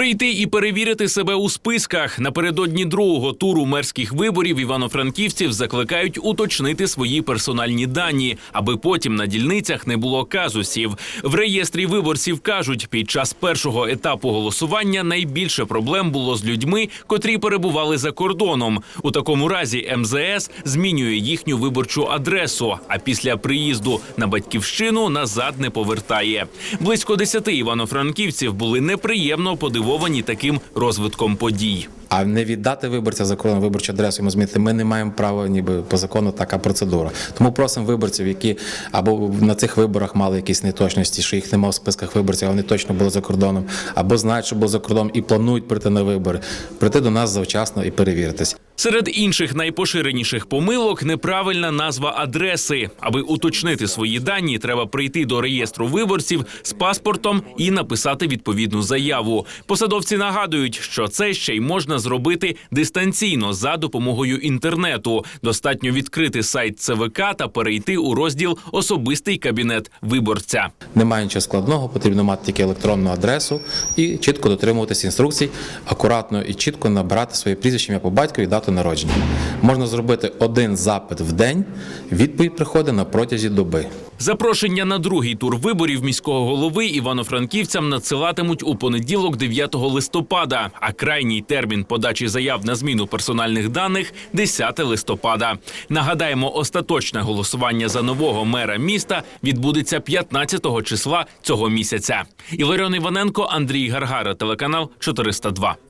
Прийти і перевірити себе у списках напередодні другого туру мерських виборів івано-франківців закликають уточнити свої персональні дані, аби потім на дільницях не було казусів. В реєстрі виборців кажуть, під час першого етапу голосування найбільше проблем було з людьми, котрі перебували за кордоном. У такому разі МЗС змінює їхню виборчу адресу, а після приїзду на батьківщину назад не повертає. Близько десяти івано-франківців були неприємно подивовані таким розвитком подій. А не віддати виборця за кордон виборчу адресу йому змінити, ми не маємо права, ніби по закону така процедура. Тому просимо виборців, які або на цих виборах мали якісь неточності, що їх немає в списках виборців, а вони точно були за кордоном, або знають, що були за кордоном і планують прийти на вибори, прийти до нас завчасно і перевіритись. Серед інших найпоширеніших помилок неправильна назва адреси. Аби уточнити свої дані, треба прийти до реєстру виборців з паспортом і написати відповідну заяву. Посадовці нагадують, що це ще й можна зробити дистанційно за допомогою інтернету. Достатньо відкрити сайт ЦВК та перейти у розділ Особистий кабінет виборця. Немає нічого складного, потрібно мати тільки електронну адресу і чітко дотримуватись інструкцій, акуратно і чітко набирати своє прізвище ім'я по батькові і дату народження. Можна зробити один запит в день, відповідь приходить на протязі доби. Запрошення на другий тур виборів міського голови івано-франківцям надсилатимуть у понеділок, 9 листопада. А крайній термін подачі заяв на зміну персональних даних 10 листопада. Нагадаємо, остаточне голосування за нового мера міста відбудеться 15 числа цього місяця. Іларіон Іваненко, Андрій Гаргара, телеканал 402.